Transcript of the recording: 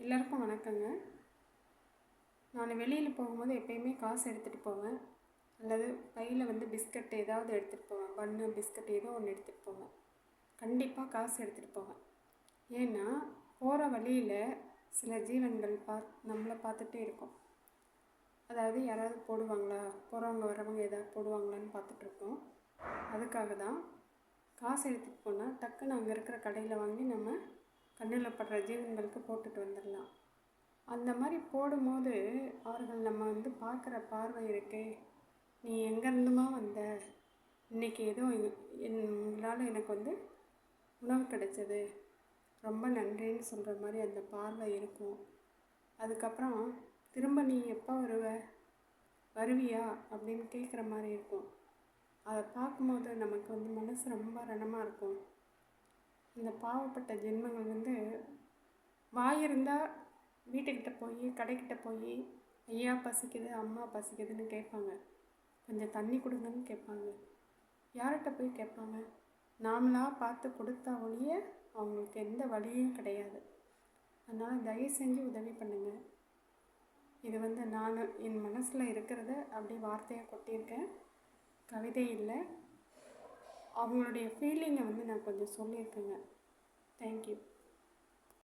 எல்லாருக்கும் வணக்கங்க. நான் வெளியில் போகும்போது எப்பயுமே காசு எடுத்துகிட்டு போவேன். அல்லது பையில் வந்து பிஸ்கட் ஏதாவது எடுத்துகிட்டு போவேன். பன்னு பிஸ்கட் ஏதோ ஒன்று எடுத்துகிட்டு போவேன். கண்டிப்பாக காசு எடுத்துகிட்டு போவேன். ஏன்னா போகிற வழியில் சில ஜீவன்கள் பா நம்மளை பார்த்துட்டே இருக்கும். அதாவது யாராவது போடுவாங்களா? போகிறவங்க வரவங்க ஏதாவது போடுவாங்களான்னு பார்த்துட்ருக்கோம் அதுக்காக தான் காசு எடுத்துகிட்டு போனால் டக்குன்னு அங்கே இருக்கிற கடையில் வாங்கி நம்ம கண்ணில் படுற ஜீவன்களுக்கு போட்டுட்டு வந்துடலாம். அந்த மாதிரி போடும்போது அவர்கள் நம்ம வந்து பார்க்குற பார்வை இருக்கே நீ எங்கேருந்துமா வந்த? இன்றைக்கி ஏதோ என் உங்களால் எனக்கு வந்து உணவு கிடைச்சது. ரொம்ப நன்றின்னு சொல்கிற மாதிரி அந்த பார்வை இருக்கும். அதுக்கப்புறம் திரும்ப நீ எப்போ வருவ? வருவியா? அப்படின்னு கேட்குற மாதிரி இருக்கும். அதை பார்க்கும்போது நமக்கு வந்து மனசு ரொம்ப ரணமாக இருக்கும். இந்த பாவப்பட்ட ஜென்மங்கள் வந்து வாய் இருந்தால் வீட்டுக்கிட்ட போய் கடைக்கிட்ட போய் ஐயா பசிக்குது அம்மா பசிக்குதுன்னு கேட்பாங்க. கொஞ்சம் தண்ணி கொடுங்கன்னு கேட்பாங்க. யார்கிட்ட போய் கேட்பாங்க? நாமளாக பார்த்து கொடுத்தா ஒழிய அவங்களுக்கு எந்த வழியும் கிடையாது. அதனால் தயவு செஞ்சு உதவி பண்ணுங்கள் இது வந்து நான் என் மனசில் இருக்கிறத அப்படியே வார்த்தையாக கொட்டியிருக்கேன். கவிதை இல்லை. அவங்களுடைய ஃபீலிங்கை வந்து நான் கொஞ்சம் சொல்லியிருக்கேங்க. தேங்க்யூ